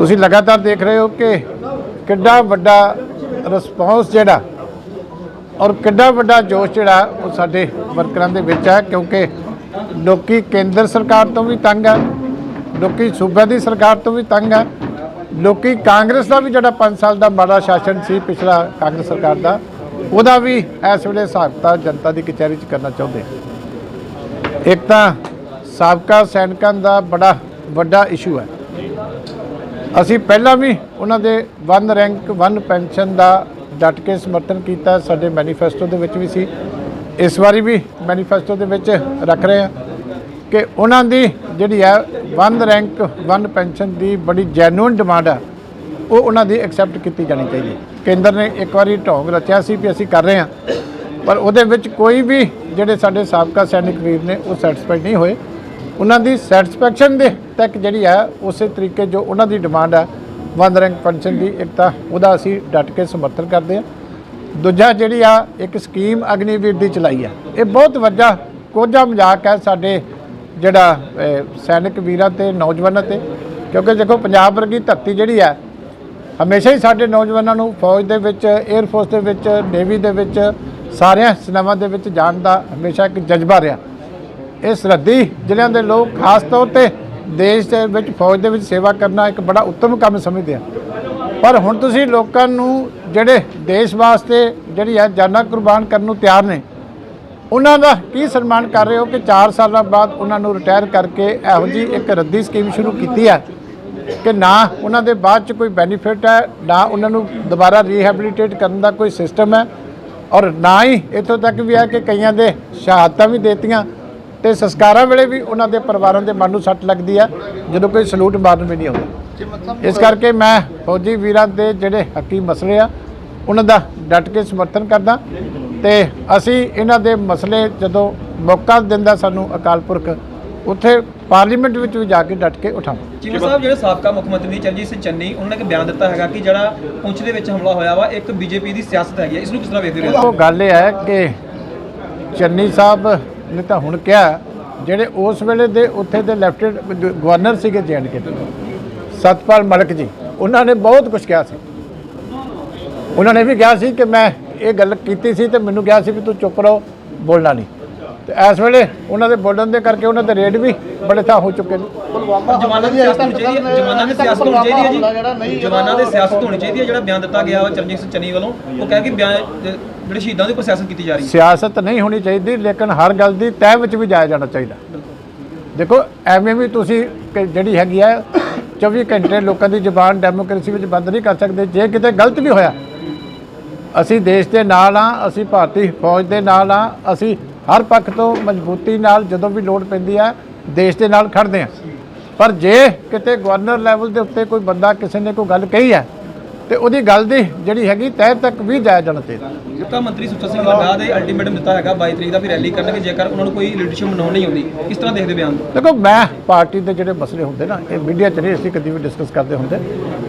ਤੁਸੀਂ ਲਗਾਤਾਰ ਦੇਖ ਰਹੇ ਹੋ ਕਿ ਕਿੱਡਾ ਵੱਡਾ ਰਿਸਪੌਂਸ ਜਿਹੜਾ ਔਰ ਕਿੱਡਾ ਵੱਡਾ ਜੋਸ਼ ਜਿਹੜਾ ਉਹ ਸਾਡੇ ਵਰਕਰਾਂ ਦੇ ਵਿੱਚ ਹੈ, ਕਿਉਂਕਿ ਲੋਕੀ ਕੇਂਦਰ ਸਰਕਾਰ ਤੋਂ ਵੀ ਤੰਗ ਹੈ, ਲੋਕੀ ਸੂਬੇ ਦੀ ਸਰਕਾਰ ਤੋਂ ਵੀ ਤੰਗ ਹੈ, ਲੋਕੀ ਕਾਂਗਰਸ ਦਾ ਵੀ ਜਿਹੜਾ 5 ਸਾਲ ਦਾ ਮਾੜਾ ਸ਼ਾਸਨ ਸੀ ਪਿਛਲਾ ਕਾਂਗਰਸ ਸਰਕਾਰ ਦਾ, ਉਹਦਾ ਵੀ ਇਸ ਵੇਲੇ ਹਿਸਾਬ ਕਿਤਾਬ ਜਨਤਾ ਦੀ ਕਚਹਿਰੀ 'ਚ ਕਰਨਾ ਚਾਹੁੰਦੇ ਇੱਕ ਤਾਂ ਸਾਬਕਾ ਸੈਨਿਕਾਂ ਦਾ ਬੜਾ ਵੱਡਾ ਇਸ਼ੂ ਹੈ। ਅਸੀਂ ਪਹਿਲਾਂ ਵੀ ਉਹਨਾਂ ਦੇ ਵਨ ਰੈਂਕ, ਵਨ ਪੈਨਸ਼ਨ ਦਾ ਡਟ ਕੇ ਸਮਰਥਨ ਕੀਤਾ, ਸਾਡੇ ਮੈਨੀਫੈਸਟੋ ਦੇ ਵਿੱਚ ਵੀ ਸੀ। ਇਸ ਵਾਰੀ ਵੀ ਮੈਨੀਫੈਸਟੋ ਦੇ ਵਿੱਚ ਰੱਖ ਰਹੇ ਹਾਂ ਕਿ ਉਹਨਾਂ ਦੀ ਜਿਹੜੀ ਹੈ ਵਨ ਰੈਂਕ, ਵਨ ਪੈਨਸ਼ਨ ਦੀ ਬੜੀ ਜੈਨੂਇਨ ਡਿਮਾਂਡ ਆ ਉਹ ਉਹਨਾਂ ਦੀ ਐਕਸੈਪਟ ਕੀਤੀ ਜਾਣੀ ਚਾਹੀਦੀ। ਕੇਂਦਰ ਨੇ ਇੱਕ ਵਾਰੀ ਢੋਂਗ ਰਚਿਆ ਸੀ ਵੀ ਅਸੀਂ ਕਰ ਰਹੇ ਹਾਂ, ਪਰ ਉਹਦੇ ਵਿੱਚ ਕੋਈ ਵੀ ਜਿਹੜੇ ਸਾਡੇ ਸਾਬਕਾ ਸੈਨਿਕ ਵੀਰ ਨੇ, ਉਹ ਸੈਟੀਸਫਾਈਡ ਨਹੀਂ ਹੋਏ। ਉਹਨਾਂ ਦੀ ਸੈਟੀਸਫੈਕਸ਼ਨ ਦੇ ਤੱਕ ਜਿਹੜੀ ਹੈ ਉਸੇ ਤਰੀਕੇ ਜੋ ਉਹਨਾਂ ਦੀ ਡਿਮਾਂਡ ਹੈ ਵਨ ਰੈਂਕ ਪੈਨਸ਼ਨ ਦੀ ਇੱਕ ਤਾਂ ਉਹਦਾ ਅਸੀਂ ਡਟ ਕੇ ਸਮਰਥਨ ਕਰਦੇ ਹਾਂ। ਦੂਜਾ ਜਿਹੜੀ ਆ, ਇੱਕ ਸਕੀਮ ਅਗਨੀਵੀਰ ਦੀ ਚਲਾਈ ਆ। ਇਹ ਬਹੁਤ ਵੱਡਾ ਕੋਝਾ ਮਜ਼ਾਕ ਹੈ ਸਾਡੇ ਜਿਹੜਾ ਸੈਨਿਕ ਵੀਰਾਂ ਤੇ, ਨੌਜਵਾਨਾਂ ਤੇ। ਕਿਉਂਕਿ ਦੇਖੋ, ਪੰਜਾਬ ਵਰਗੀ ਧਰਤੀ ਜਿਹੜੀ ਹੈ ਹਮੇਸ਼ਾ ਹੀ ਸਾਡੇ ਨੌਜਵਾਨਾਂ ਨੂੰ ਫੌਜ ਦੇ ਵਿੱਚ 에ਅਰ ਫੋਰਸ ਦੇ ਵਿੱਚ ਨੇਵੀ ਦੇ ਵਿੱਚ, ਸਾਰਿਆਂ ਸੇਨਾਵਾਂ ਦੇ ਵਿੱਚ ਜਾਣ ਦਾ ਹਮੇਸ਼ਾ ਇੱਕ ਜਜ਼ਬਾ ਰਿਹਾ। ਇਹ ਸਰਹੱਦੀ ਜ਼ਿਲ੍ਹਿਆਂ ਦੇ ਲੋਕ ਖਾਸ ਤੌਰ ਤੇ ਦੇਸ਼ ਦੇ ਵਿੱਚ, ਫੌਜ ਦੇ ਵਿੱਚ ਸੇਵਾ ਕਰਨਾ ਇੱਕ ਬੜਾ ਉੱਤਮ ਕੰਮ ਸਮਝਦੇ ਆ। ਪਰ ਹੁਣ ਤੁਸੀਂ ਲੋਕਾਂ ਨੂੰ ਜਿਹੜੇ ਦੇਸ਼ ਵਾਸਤੇ ਜਿਹੜੀ ਹੈ ਜਾਨਾਂ ਕੁਰਬਾਨ ਕਰਨ ਨੂੰ ਤਿਆਰ ਨੇ, ਉਹਨਾਂ ਦਾ ਕੀ ਸਨਮਾਨ ਕਰ ਰਹੇ ਹੋ ਕਿ 4 ਸਾਲਾਂ ਬਾਅਦ ਉਹਨਾਂ ਨੂੰ ਰਿਟਾਇਰ ਕਰਕੇ ਇਹੋ ਜੀ ਇੱਕ ਰੱਦੀ ਸਕੀਮ ਸ਼ੁਰੂ ਕੀਤੀ ਹੈ ਕਿ ਨਾ ਉਹਨਾਂ ਦੇ ਬਾਅਦ ਚ ਕੋਈ ਬੈਨੀਫਿਟ ਹੈ, ਨਾ ਉਹਨਾਂ ਨੂੰ ਦੁਬਾਰਾ ਰੀਹੈਬਿਲਿਟੇਟ ਕਰਨ ਦਾ ਕੋਈ ਸਿਸਟਮ ਹੈ ਔਰ ਨਾ ਹੀ ਇੱਥੋਂ ਤੱਕ ਵੀ ਹੈ ਕਿ ਕਈਆਂ ਦੇ ਸ਼ਹਾਦਤਾਂ ਵੀ ਦੇਤੀਆਂ। ਤੇ ਸੰਸਕਾਰਾਂ ਵੇਲੇ ਵੀ ਉਹਨਾਂ ਦੇ ਪਰਿਵਾਰਾਂ ਦੇ ਮਨ ਨੂੰ ਸੱਟ ਲੱਗਦੀ ਹੈ ਜਦੋਂ ਕੋਈ ਸਲੂਟ ਮਾਰਨ ਵੀ ਨਹੀਂ ਆਉਂਦਾ। ਇਸ ਕਰਕੇ ਮੈਂ ਫੌਜੀ ਵੀਰਾਂ ਦੇ ਜਿਹੜੇ ਹੱਕੀ ਮਸਲੇ ਆ ਉਹਨਾਂ ਦਾ ਡਟ ਕੇ ਸਮਰਥਨ ਕਰਦਾ ਤੇ ਅਸੀਂ ਇਹਨਾਂ ਦੇ ਮਸਲੇ ਜਦੋਂ ਮੌਕਾ ਦਿੰਦਾ ਸਾਨੂੰ ਅਕਾਲ ਪੁਰਖ ਉੱਥੇ ਪਾਰਲੀਮੈਂਟ ਵਿੱਚ ਵੀ ਜਾ ਕੇ ਡਟ ਕੇ ਉਠਾਵਾਂ ਚੀਮਾ ਸਾਹਿਬ ਜਿਹੜੇ ਸਾਬਕਾ ਮੁੱਖ ਮੰਤਰੀ ਚਰਨਜੀਤ ਸਿੰਘ ਚੰਨੀ ਉਹਨਾਂ ਨੇ ਇੱਕ ਬਿਆਨ ਦਿੱਤਾ ਹੈਗਾ ਕਿ ਜਿਹੜਾ ਪੁੰਛ ਦੇ ਵਿੱਚ ਹਮਲਾ ਹੋਇਆ ਵਾ ਇੱਕ ਬੀਜੇਪੀ ਦੀ ਸਿਆਸਤ ਹੈਗੀ ਹੈ ਇਸ ਨੂੰ ਕਿਸ ਤਰ੍ਹਾਂ ਵੇਖਦੇ ਹੋ? ਉਹ ਗੱਲ ਇਹ ਹੈ ਕਿ ਚੰਨੀ ਸਾਹਿਬ ਨੇ ਤਾਂ ਹੁਣ ਕਿਹਾ ਜਿਹੜੇ ਉਸ ਵੇਲੇ ਦੇ ਉੱਥੇ ਦੇ ਲੈਫਟੀਨੈਂਟ ਗਵਰਨਰ ਸੀਗੇ ਜੈਨਕੇ ਕੇ ਸਤਪਾਲ ਮਲਕ ਜੀ, ਉਹਨਾਂ ਨੇ ਬਹੁਤ ਕੁਝ ਕਿਹਾ ਸੀ। ਉਹਨਾਂ ਨੇ ਵੀ ਕਿਹਾ ਸੀ ਕਿ ਮੈਂ ਇਹ ਗੱਲ ਕੀਤੀ ਸੀ ਤੇ ਮੈਨੂੰ ਕਿਹਾ ਸੀ ਵੀ ਤੂੰ ਚੁੱਪ ਰਹੋ, ਬੋਲਣਾ ਨਹੀਂ। ਤੇ ਇਸ ਵੇਲੇ ਉਹਨਾਂ ਦੇ ਬੋਲਣ ਦੇ ਕਰਕੇ ਉਹਨਾਂ ਦੇ ਰੇਟ ਵੀ ਬੜੇ ਥਾਂ ਹੋ ਚੁੱਕੇ ਨੇ। ਜਵਾਨਾਂ ਦੀ ਸਿਆਸਤ ਹੋਣੀ ਚਾਹੀਦੀ ਹੈ। ਜਵਾਨਾਂ ਦੀ ਸਿਆਸਤ ਹੋਣੀ ਚਾਹੀਦੀ ਹੈ ਜੀ। ਜਵਾਨਾਂ ਦੀ ਸਿਆਸਤ ਹੋਣੀ ਚਾਹੀਦੀ ਹੈ। ਜਿਹੜਾ ਬਿਆਨ ਦਿੱਤਾ ਗਿਆ ਵਾ ਚਰਨਜੀਤ ਸਿੰਘ ਚੰਨੀ ਵੱਲੋਂ ਉਹ ਕਹਿ ਕਿ ਬਿਆਨ ਜਿਹੜੇ ਸ਼ਹੀਦਾਂ ਦੇ ਉੱਪਰ ਸਿਆਸਤ ਕੀਤੀ ਜਾ ਰਹੀ ਹੈ। ਸਿਆਸਤ ਨਹੀਂ ਹੋਣੀ ਚਾਹੀਦੀ ਲੇਕਿਨ ਹਰ ਗੱਲ ਦੀ ਤਹਿ ਵਿੱਚ ਵੀ ਜਾਇਆ ਜਾਣਾ ਚਾਹੀਦਾ। ਦੇਖੋ ਐਵੇਂ ਵੀ ਤੁਸੀਂ ਜਿਹੜੀ ਹੈਗੀ ਹੈ 24 ਘੰਟੇ ਲੋਕਾਂ ਦੀ ਜ਼ੁਬਾਨ ਡੈਮੋਕ੍ਰੇਸੀ ਵਿੱਚ ਬੰਦ ਨਹੀਂ ਕਰ ਸਕਦੇ। ਜੇ ਕਿਤੇ ਗਲਤ ਵੀ ਹੋਇਆ ਅਸੀਂ ਦੇਸ਼ ਦੇ ਨਾਲ ਆ ਅਸੀਂ ਭਾਰਤੀ ਫੌਜ ਦੇ ਨਾਲ ਆ ਅਸੀਂ ਹਰ ਪੱਖ ਤੋਂ ਮਜ਼ਬੂਤੀ ਨਾਲ ਜਦੋਂ ਵੀ ਲੋੜ ਪੈਂਦੀ ਆ ਦੇਸ਼ ਦੇ ਨਾਲ ਖੜਦੇ ਆ। ਪਰ ਜੇ ਕਿਤੇ ਗਵਰਨਰ ਲੈਵਲ ਦੇ ਉੱਤੇ ਕੋਈ ਬੰਦਾ ਕਿਸੇ ਨੇ ਕੋਈ ਗੱਲ ਕਹੀ ਹੈ ਤੇ ਉਹਦੀ ਗੱਲ ਦੀ ਜਿਹੜੀ ਹੈਗੀ ਤਹਿ ਤੱਕ ਵੀ ਜਾਇਆ ਜਾਣਾ ਚਾਹੀਦਾ। ਮੁੱਖਾ ਮੰਤਰੀ ਸੁੱਚਾ ਸਿੰਘ ਲੱਗਾ ਦੇ ਅਲਟੀਮੇਟਮ ਦਿੱਤਾ ਹੈਗਾ 22 ਤਰੀਕ ਦਾ ਵੀ ਰੈਲੀ ਕਰਨਗੇ ਜੇਕਰ ਉਹਨਾਂ ਨੂੰ ਕੋਈ ਲੀਡਰਸ਼ਿਪ ਬਣਾਉਣ ਨਹੀਂ ਆਉਂਦੀ। ਕਿਸ ਤਰ੍ਹਾਂ ਦੇਖਦੇ ਬਿਆਨ ਦੇਖੋ ਮੈਂ ਪਾਰਟੀ ਦੇ ਜਿਹੜੇ ਮਸਲੇ ਹੁੰਦੇ ਨਾ ਇਹ ਮੀਡੀਆ 'ਚ ਨਹੀਂ ਅਸੀਂ ਕਦੀ ਵੀ ਡਿਸਕਸ ਕਰਦੇ ਹੁੰਦੇ।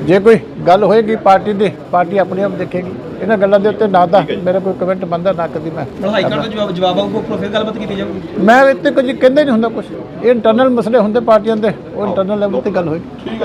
ਜੇ ਕੋਈ ਗੱਲ ਹੋਏਗੀ ਪਾਰਟੀ ਦੇ ਪਾਰਟੀ ਆਪਣੇ ਆਪ ਦੇਖੇਗੀ। ਇਹਨਾਂ ਗੱਲਾਂ ਦੇ ਉੱਤੇ ਨਾ ਤਾਂ ਮੇਰਾ ਕੋਈ ਕਮੈਂਟ ਬੰਦਾ ਨਾ ਕਦੀ ਮੈਂ ਹਾਈ ਕੋਰਟ ਦਾ ਜਵਾਬ ਜਵਾਬ ਆਊਗਾ ਉੱਪਰੋਂ ਫਿਰ ਗੱਲਬਾਤ ਕੀਤੀ ਜਾਊਗੀ। ਮੈਂ ਇੱਥੇ ਕੁਝ ਕਹਿੰਦੇ ਨਹੀਂ ਹੁੰਦਾ ਕੁਝ ਇਹ ਇੰਟਰਨਲ ਮਸਲੇ ਹੁੰਦੇ ਪਾਰਟੀਆਂ ਦੇ ਉਹ ਇੰਟਰਨਲ ਲੈਵਲ ਤੇ ਗੱਲ ਹੋਏਗੀ